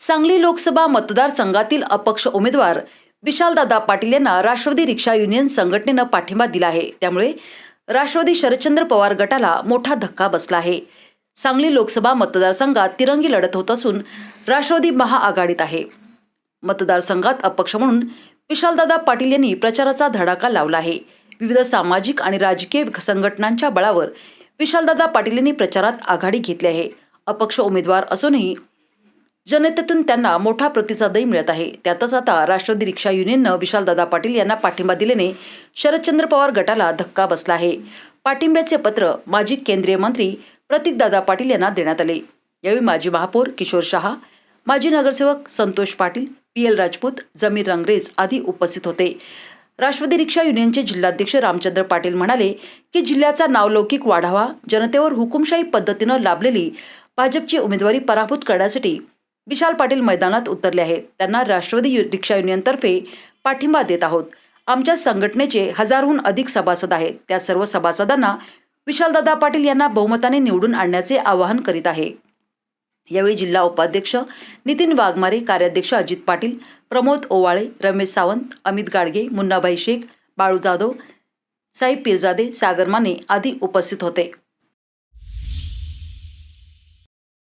सांगली लोकसभा मतदारसंघातील अपक्ष उमेदवार विशालदादा पाटील यांना राष्ट्रवादी रिक्षा युनियन संघटनेनं पाठिंबा दिला आहे. त्यामुळे राष्ट्रवादी शरदचंद्र पवार गटाला मोठा धक्का बसला आहे. सांगली लोकसभा मतदारसंघात तिरंगी लढत होत असून राष्ट्रवादी महाआघाडीत आहे. मतदारसंघात अपक्ष म्हणून विशालदादा पाटील यांनी प्रचाराचा धडाका लावला आहे. विविध सामाजिक आणि राजकीय संघटनांच्या बळावर विशालदादा पाटील यांनी प्रचारात आघाडी घेतली आहे. अपक्ष उमेदवार असूनही जनतेतून त्यांना मोठा प्रतिसादही मिळत आहे. त्यातच आता राष्ट्रवादी रिक्षा युनियननं विशालदादा पाटील यांना पाठिंबा दिल्याने शरदचंद्र पवार गटाला धक्का बसला आहे. पाठिंब्याचे पत्र माजी केंद्रीय मंत्री प्रतीकदादा पाटील यांना देण्यात आले. यावेळी माजी महापौर किशोर शहा माजी नगरसेवक संतोष पाटील पी एल राजपूत जमीर रंगरेज आदी उपस्थित होते. राष्ट्रवादी रिक्षा युनियनचे जिल्हाध्यक्ष रामचंद्र पाटील म्हणाले की जिल्ह्याचा नावलौकिक वाढावा जनतेवर हुकुमशाही पद्धतीनं लाभलेली भाजपची उमेदवारी पराभूत करण्यासाठी विशाल पाटील मैदानात उतरले आहेत. त्यांना राष्ट्रवादी यु- रिक्षा युनियनतर्फे पाठिंबा देत आहोत. आमच्या संघटनेचे हजारहून अधिक सभासद आहेत. त्या सर्व सभासदांना विशालदादा पाटील यांना बहुमताने निवडून आणण्याचे आवाहन करीत आहे. यावेळी जिल्हा उपाध्यक्ष नितीन वाघमारे कार्याध्यक्ष अजित पाटील प्रमोद ओवाळे रमेश सावंत अमित गाडगे मुन्नाभाई शेख बाळू जाधव साईब पिरजादे सागर माने आदी उपस्थित होते.